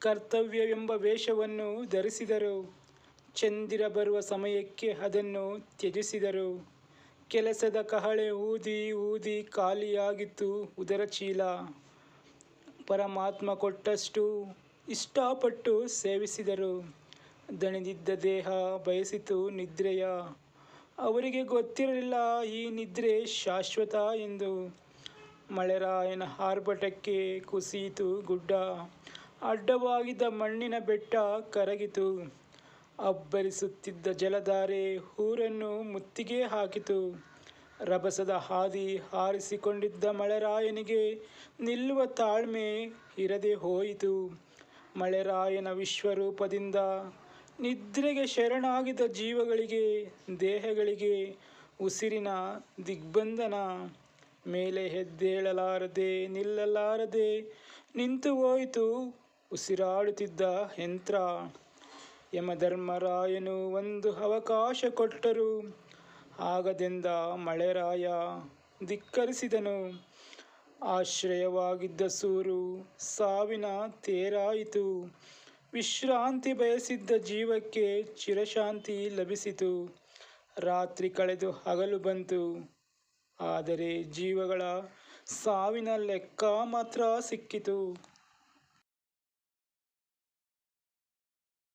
ಕರ್ತವ್ಯವೆಂಬ ವೇಷವನ್ನು ಧರಿಸಿದರು. ಚಂದಿರ ಬರುವ ಸಮಯಕ್ಕೆ ಅದನ್ನು ತ್ಯಜಿಸಿದರು. ಕೆಲಸದ ಕಹಳೆ ಊದಿ ಊದಿ ಖಾಲಿಯಾಗಿತ್ತು ಉದರ ಚೀಲ. ಪರಮಾತ್ಮ ಕೊಟ್ಟಷ್ಟು ಇಷ್ಟಪಟ್ಟು ಸೇವಿಸಿದರು. ದಣಿದಿದ್ದ ದೇಹ ಬಯಸಿತು ನಿದ್ರೆಯ. ಅವರಿಗೆ ಗೊತ್ತಿರಲಿಲ್ಲ ಈ ನಿದ್ರೆ ಶಾಶ್ವತ ಎಂದು. ಮಳೆರಾಯನ ಆರ್ಭಟಕ್ಕೆ ಕುಸಿಯಿತು ಗುಡ್ಡ. ಅಡ್ಡವಾಗಿದ್ದ ಮಣ್ಣಿನ ಬೆಟ್ಟ ಕರಗಿತು. ಅಬ್ಬರಿಸುತ್ತಿದ್ದ ಜಲಧಾರೆ ಊರನ್ನು ಮುತ್ತಿಗೆ ಹಾಕಿತು. ರಭಸದ ಹಾದಿ ಹಾರಿಸಿಕೊಂಡಿದ್ದ ಮಳೆರಾಯನಿಗೆ ನಿಲ್ಲುವ ತಾಳ್ಮೆ ಇರದೆ ಹೋಯಿತು. ಮಳೆರಾಯನ ವಿಶ್ವರೂಪದಿಂದ ನಿದ್ರೆಗೆ ಶರಣಾಗಿದ್ದ ಜೀವಗಳಿಗೆ, ದೇಹಗಳಿಗೆ ಉಸಿರಿನ ದಿಗ್ಬಂಧನ. ಮೇಲೆ ಹೆದ್ದೇಳಲಾರದೆ ನಿಲ್ಲಲಾರದೆ ನಿಂತು ಹೋಯಿತು. ಉಸಿರಾಡುತ್ತಿದ್ದ ಯಂತ್ರ ಯಮಧರ್ಮರಾಯನು ಒಂದು ಅವಕಾಶ ಕೊಟ್ಟರು. ಆಗದೆಂದ ಮಳೆರಾಯ ಧಿಕ್ಕರಿಸಿದನು. ಆಶ್ರಯವಾಗಿದ್ದ ಸೂರು ಸಾವಿನ ತೇರಾಯಿತು. ವಿಶ್ರಾಂತಿ ಬಯಸಿದ್ದ ಜೀವಕ್ಕೆ ಚಿರಶಾಂತಿ ಲಭಿಸಿತು. ರಾತ್ರಿ ಕಳೆದು ಹಗಲು ಬಂತು. ಆದರೆ ಜೀವಗಳ ಸಾವಿನ ಲೆಕ್ಕ ಮಾತ್ರ ಸಿಕ್ಕಿತು.